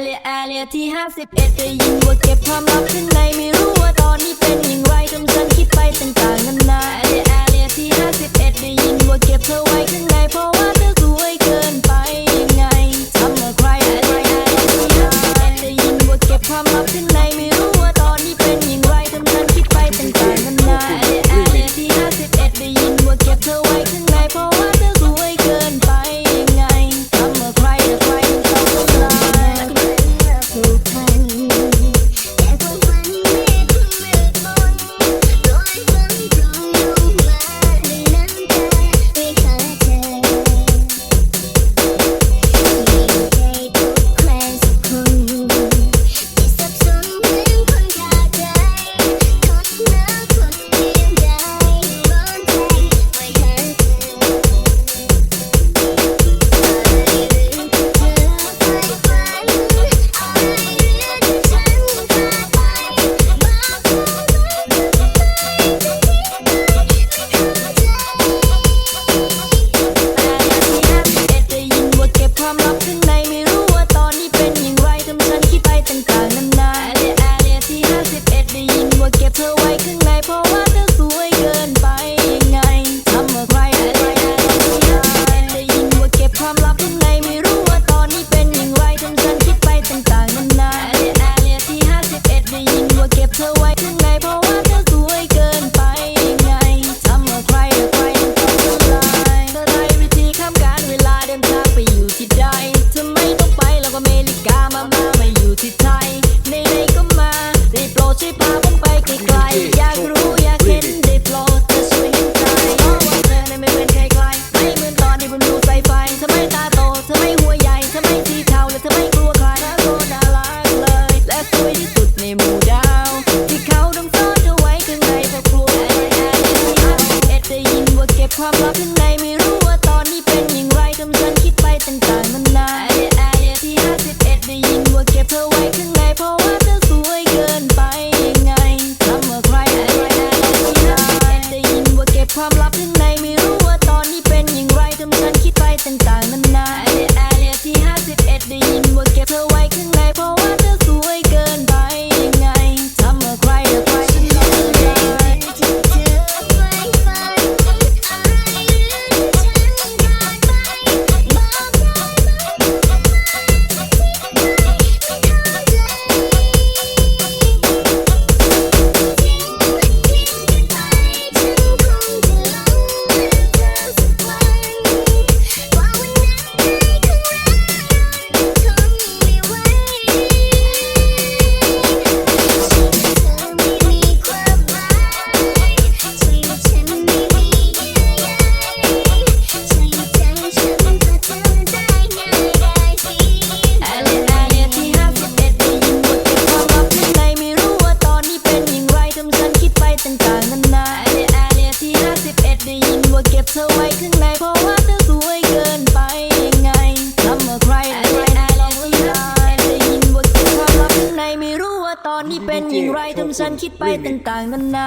แลแอเลียที่บเอ็ดยิงว่าเก็บความลับข้างในไม่รู้ว่าตอนนี้เป็นอย่างไรทำใจ ต่างๆนานาไอเดียไอเดียที่51ได้ยินว่าเก็บเธอไว้ข้างในเพราะว่าเธอสวยเกินไปยังไงทำเมื่อใครแอเดียไอเรียที่51ได้ยินว่าเก็บความลับข้างในไม่รู้ว่าตอนนี้เป็นอย่างไรทำฉันคิดไปต่างๆนานา